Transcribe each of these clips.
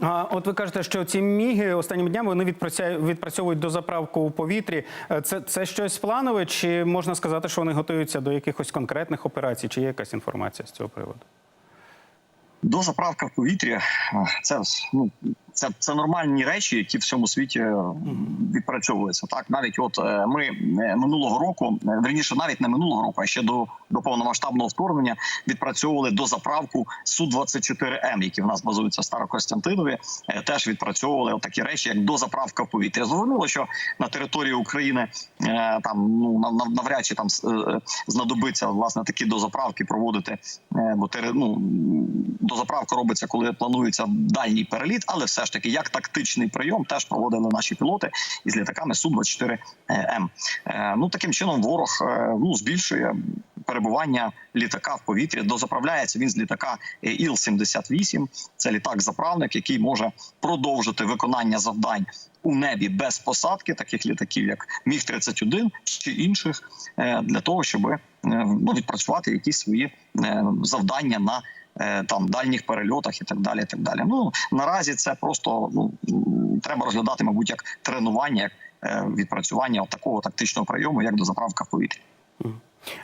А от ви кажете, що ці міги останніми днями вони відпрацьовують до заправку у повітрі. Е, Це, це щось планове, чи можна сказати, що вони готуються до якихось конкретних операцій? Чи є якась інформація з цього приводу? До заправки в повітрі е, це ну це, це нормальні речі, які в всьому світі е, відпрацьовуються. Так навіть от е, ми е, минулого року, верніше, навіть не минулого року, а ще до, до повномасштабного вторгнення відпрацьовували до заправку су 24 м які в нас базуються в Старокостянтинові. Теж відпрацьовували от такі речі, як дозаправка в повітрі. Зрозуміло, що на території України там ну нав- нав- навряд чи там знадобиться власне такі дозаправки проводити, бо ну, дозаправка робиться, коли планується дальній переліт, але все ж таки, як тактичний прийом, теж проводили наші пілоти із літаками су 24 м Ну таким чином, ворог е, ну збільшує перебування літака в повітрі. Дозаправляється він з літака е, Іл-78. Це літак-заправник, який може продовжити виконання завдань у небі без посадки, таких літаків, як Міг 31 чи інших, е, для того, щоб е, ну, відпрацювати якісь свої е, завдання на е, там дальніх перельотах і так далі. І так далі. Ну наразі це просто ну треба розглядати, мабуть, як тренування, як е, відпрацювання от такого тактичного прийому, як дозаправка в повітрі.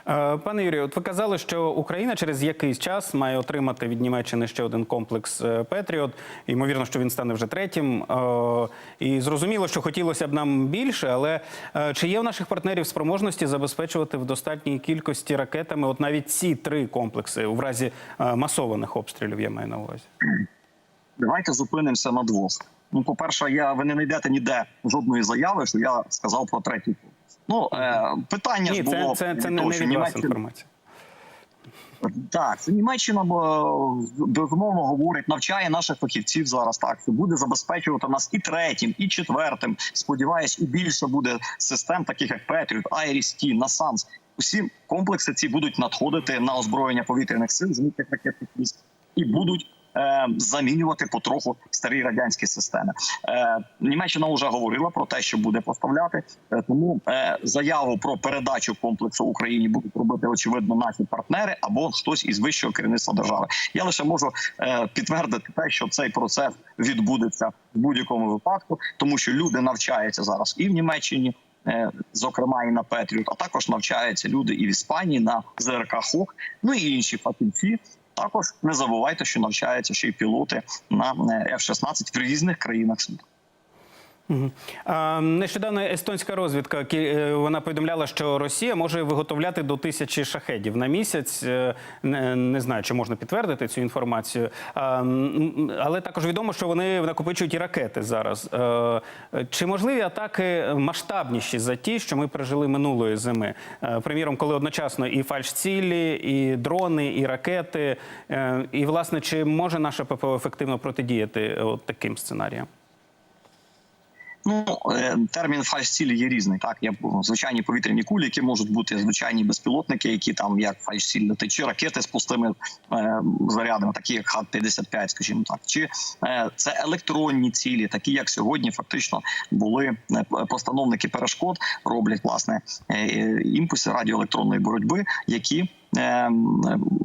Е, Пане Юрію, от ви казали, що Україна через якийсь час має отримати від Німеччини ще один комплекс е, Петріот. Ймовірно, що він стане вже третім. Е, І зрозуміло, що хотілося б нам більше, але чи є в наших партнерів спроможності забезпечувати в достатній кількості ракетами от навіть ці три комплекси у разі масованих обстрілів, я маю на увазі? Давайте зупинимося на двох. Ну, по перше, я ви не знайдете ніде жодної заяви, що я сказав про третій пункт. Ну е, питання Ні, ж це, було це, це не, того, не що від вас інформація. Так, це Німеччина безумовно говорить, навчає наших фахівців зараз. Так що буде забезпечувати нас і третім, і четвертим. Сподіваюсь, і більше буде систем, таких як Петріот, Айріс-Ті, Насамс. Усі комплекси ці будуть надходити на озброєння повітряних сил, зенітних ракетних військ і будуть. Е, Замінювати потроху старі радянські системи. Е, Німеччина вже говорила про те, що буде поставляти. Е, тому е, заяву про передачу комплексу Україні будуть робити очевидно наші партнери або хтось із вищого керівництва держави. Я лише можу е, підтвердити те, що цей процес відбудеться в будь-якому випадку, тому що люди навчаються зараз і в Німеччині. е, Зокрема, і на Петріот, а також навчаються люди і в Іспанії на ЗРК ХОК, ну і інші фахівці. Також не забувайте, що навчаються ще й пілоти на е, F-16 в різних країнах світу. Нещодавно естонська розвідка е, вона повідомляла, що Росія може виготовляти до тисячі шахедів на місяць. Е, Не, знаю, чи можна підтвердити цю інформацію. Але також відомо, що вони накопичують і ракети зараз. Е, Чи можливі атаки масштабніші за ті, що ми пережили минулої зими? Приміром, коли одночасно і фальшцілі, і дрони, і ракети. І власне, чи може наша ППО ефективно протидіяти от таким сценаріям? Ну е, термін фальш-цілі є різний. Так є звичайні повітряні кулі, які можуть бути звичайні безпілотники, які там як фальш-ціль чи ракети з пустими е, зарядами, такі як Х-55, скажімо так, чи е, це електронні цілі, такі як сьогодні, фактично були е, постановники перешкод, роблять власне е, імпульси радіоелектронної боротьби, які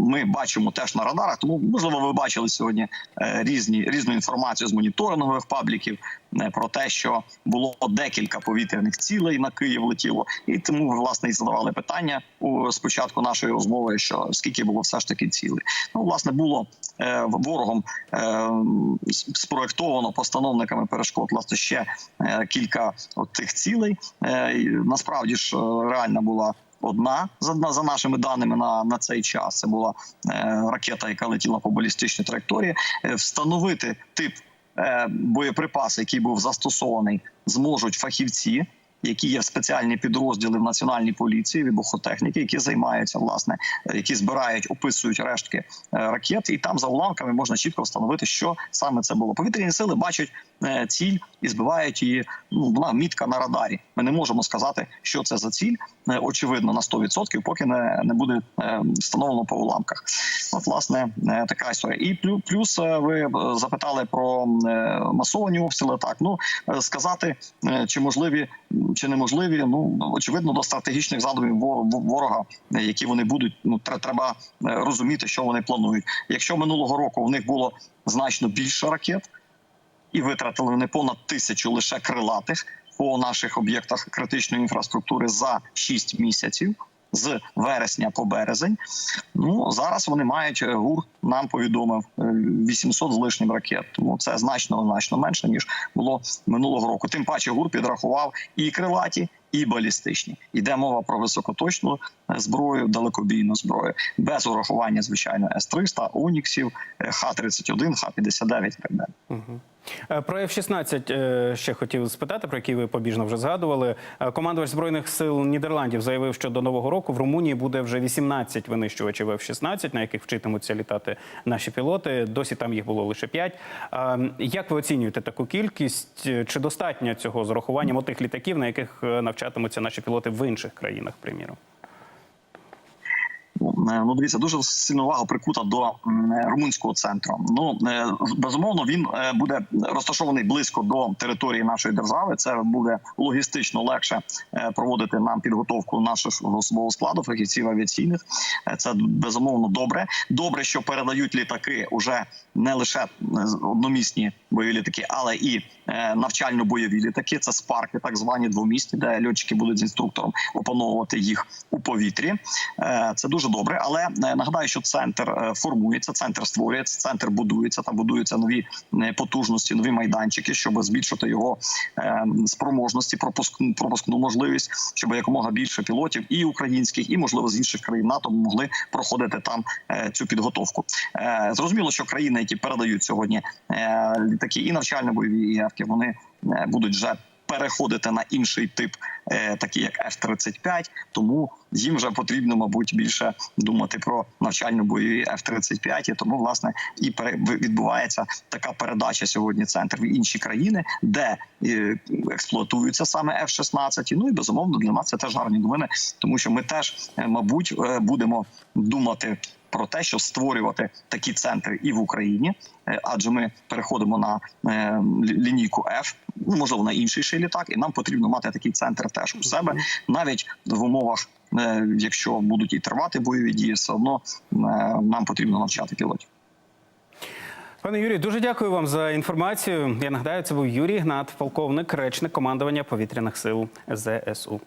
ми бачимо теж на радарах. Тому можливо, ви бачили сьогодні е, різні різну інформацію з моніторингових пабліків е, про те, що було декілька повітряних цілей на Київ летіло, і тому власне і задавали питання у спочатку нашої розмови, що скільки було все ж таки цілей. Ну власне було е, ворогом спроектовано постановниками перешкод власне ще кілька от тих цілей. Насправді ж реальна була. Одна за, за нашими даними на, на цей час це була е, ракета, яка летіла по балістичній траєкторії. Е, встановити тип е, боєприпасу, який був застосований, зможуть фахівці, які є спеціальні підрозділи в національній поліції, вибухотехніки, які займаються власне, які збирають, описують рештки е, ракет, і там за уламками можна чітко встановити, що саме це було. Повітряні сили бачать е, ціль і збивають її. Ну вона мітка на радарі. Ми не можемо сказати, що це за ціль. Е, Очевидно, на 100%, поки не, не буде встановлено по уламках. От, власне, така історія. І плюс ви запитали про масовані обстріли. Так, ну сказати, чи можливі, чи неможливі, ну очевидно, до стратегічних задумів ворога, які вони будуть, ну тре- треба е, розуміти, що вони планують. Якщо минулого року у них було значно більше ракет. і витратили не понад тисячу лише крилатих по наших об'єктах критичної інфраструктури за 6 місяців. З вересня по березень, ну зараз вони мають е, ГУР нам повідомив е, 800 з лишнім ракет. Тому це значно значно менше ніж було минулого року. Тим паче ГУР підрахував і крилаті, і балістичні. Йде мова про високоточну е, зброю, далекобійну зброю, без урахування звичайно С-300, Уніксів, е, Х-31, Х-59 і так далі. Е, Про F-16 е, ще хотів спитати, про який ви побіжно вже згадували. Е, Командувач збройних сил Нідерландів заявив, що до нового року в Румунії буде вже 18 винищувачів F-16, на яких вчитимуться літати наші пілоти. Досі там їх було лише 5. Е, Як ви оцінюєте таку кількість? Е, Чи достатньо цього з урахуванням отих літаків, на яких е, навчатимуться наші пілоти в інших країнах, приміром? Ну, е, ну дивіться, дуже сильна увага прикута до е, румунського центру. Ну е, безумовно, він буде розташований близько до території нашої держави. Це буде логістично легше проводити нам підготовку нашого особового складу, фахівців авіаційних. Це безумовно добре. Добре, що передають літаки уже не лише одномісні бойові літаки, але і навчально-бойові літаки. Це спарки, так звані двомісні, де льотчики будуть з інструктором опановувати їх повітрі. Е, Це дуже добре. Але е, нагадаю, що центр е, формується, центр створюється, центр будується. Там будуються нові потужності, нові майданчики, щоб збільшити його спроможності, пропуск, пропускну можливість, щоб якомога більше пілотів і українських, і можливо з інших країн НАТО могли проходити там цю підготовку. Зрозуміло, що країни, які передають сьогодні літаки і навчально-бойові явки, вони е, будуть вже переходити на інший тип, такий як F-35, тому їм вже потрібно, мабуть, більше думати про навчально-бойові F-35, і тому власне і відбувається така передача сьогодні центр в інші країни, де е, експлуатуються саме F-16. Ну і безумовно для нас це теж гарні новини, тому що ми теж, е, мабуть, е, будемо думати. Про те, щоб створювати такі центри і в Україні, адже ми переходимо на лінійку F, ну можливо на інший ще літак, і нам потрібно мати такий центр теж у себе, навіть в умовах, якщо будуть і тривати бойові дії, все одно е, нам потрібно навчати пілотів. Пане Юрію, дуже дякую вам за інформацію. Я нагадаю, це був Юрій Гнат, полковник, речник командування повітряних сил ЗСУ.